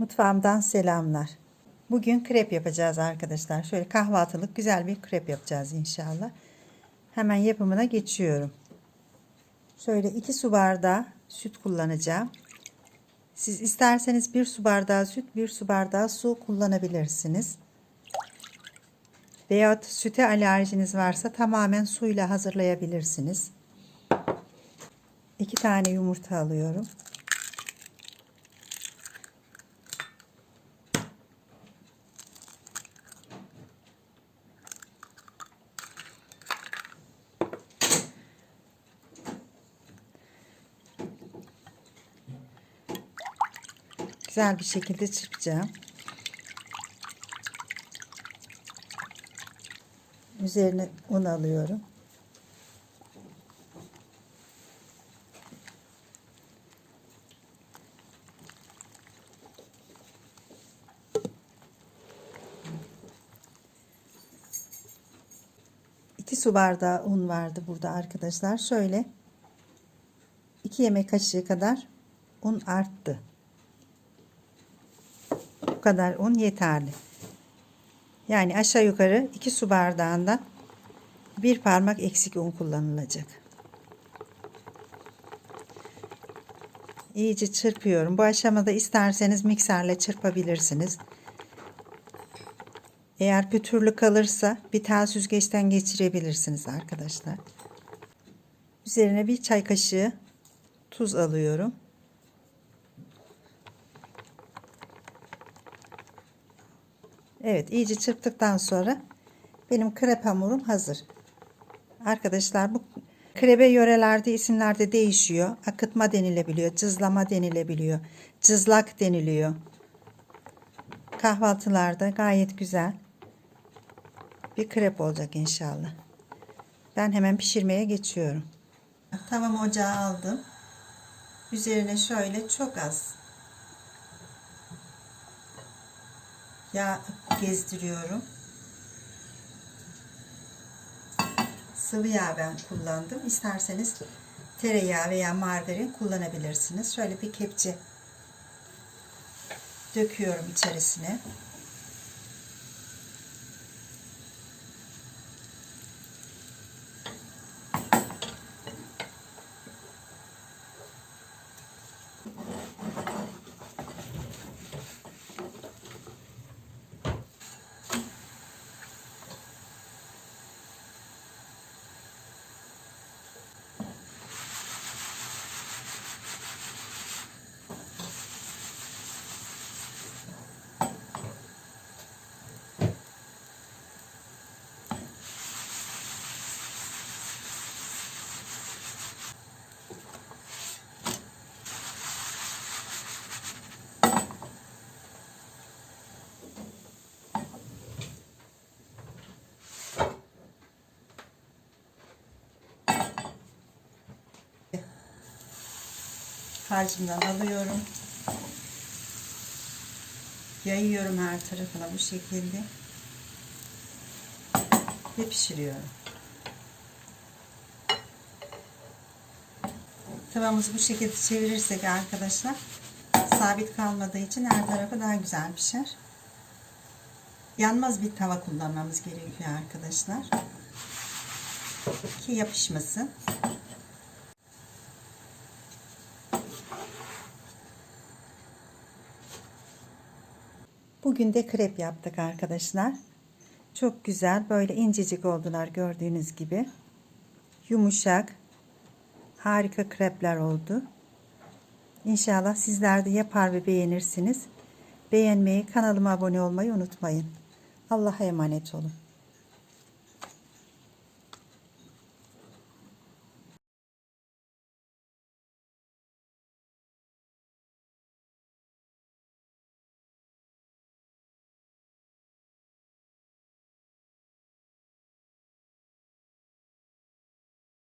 Mutfağımdan selamlar. Bugün krep yapacağız arkadaşlar. Şöyle kahvaltılık güzel bir krep yapacağız inşallah. Hemen yapımına geçiyorum. Şöyle 2 su bardağı süt kullanacağım. Siz isterseniz 1 su bardağı süt, 1 su bardağı su kullanabilirsiniz. Veyahut süte alerjiniz varsa tamamen suyla hazırlayabilirsiniz. 2 tane yumurta alıyorum. Güzel bir şekilde çırpacağım. Üzerine un alıyorum. İki su bardağı un vardı burada arkadaşlar. Şöyle iki yemek kaşığı kadar un arttı. Bu kadar un yeterli. Yani aşağı yukarı 2 su bardağından bir parmak eksik un kullanılacak. İyice çırpıyorum. Bu aşamada isterseniz mikserle çırpabilirsiniz. Eğer pütürlü kalırsa bir tel süzgeçten geçirebilirsiniz arkadaşlar. Üzerine bir çay kaşığı tuz alıyorum. Evet iyice çırptıktan sonra benim krep hamurum hazır. Arkadaşlar bu krebe yörelerde isimlerde değişiyor. Akıtma denilebiliyor, cızlama denilebiliyor, cızlak deniliyor. Kahvaltılarda gayet güzel bir krep olacak inşallah. Ben hemen pişirmeye geçiyorum. Tamam ocağa aldım. Üzerine şöyle çok az yağ gezdiriyorum. Sıvı yağ ben kullandım. İsterseniz tereyağı veya margarin kullanabilirsiniz. Şöyle bir kepçe döküyorum içerisine. Harcımdan alıyorum. Yayıyorum her tarafına bu şekilde. Ve pişiriyorum. Tavamızı bu şekilde çevirirsek arkadaşlar sabit kalmadığı için her tarafı daha güzel pişer. Yanmaz bir tava kullanmamız gerekiyor arkadaşlar. Ki yapışmasın. Bugün de krep yaptık arkadaşlar. Çok güzel böyle incecik oldular gördüğünüz gibi. Yumuşak. Harika krepler oldu. İnşallah sizler de yapar ve beğenirsiniz. Beğenmeyi, kanalıma abone olmayı unutmayın. Allah'a emanet olun.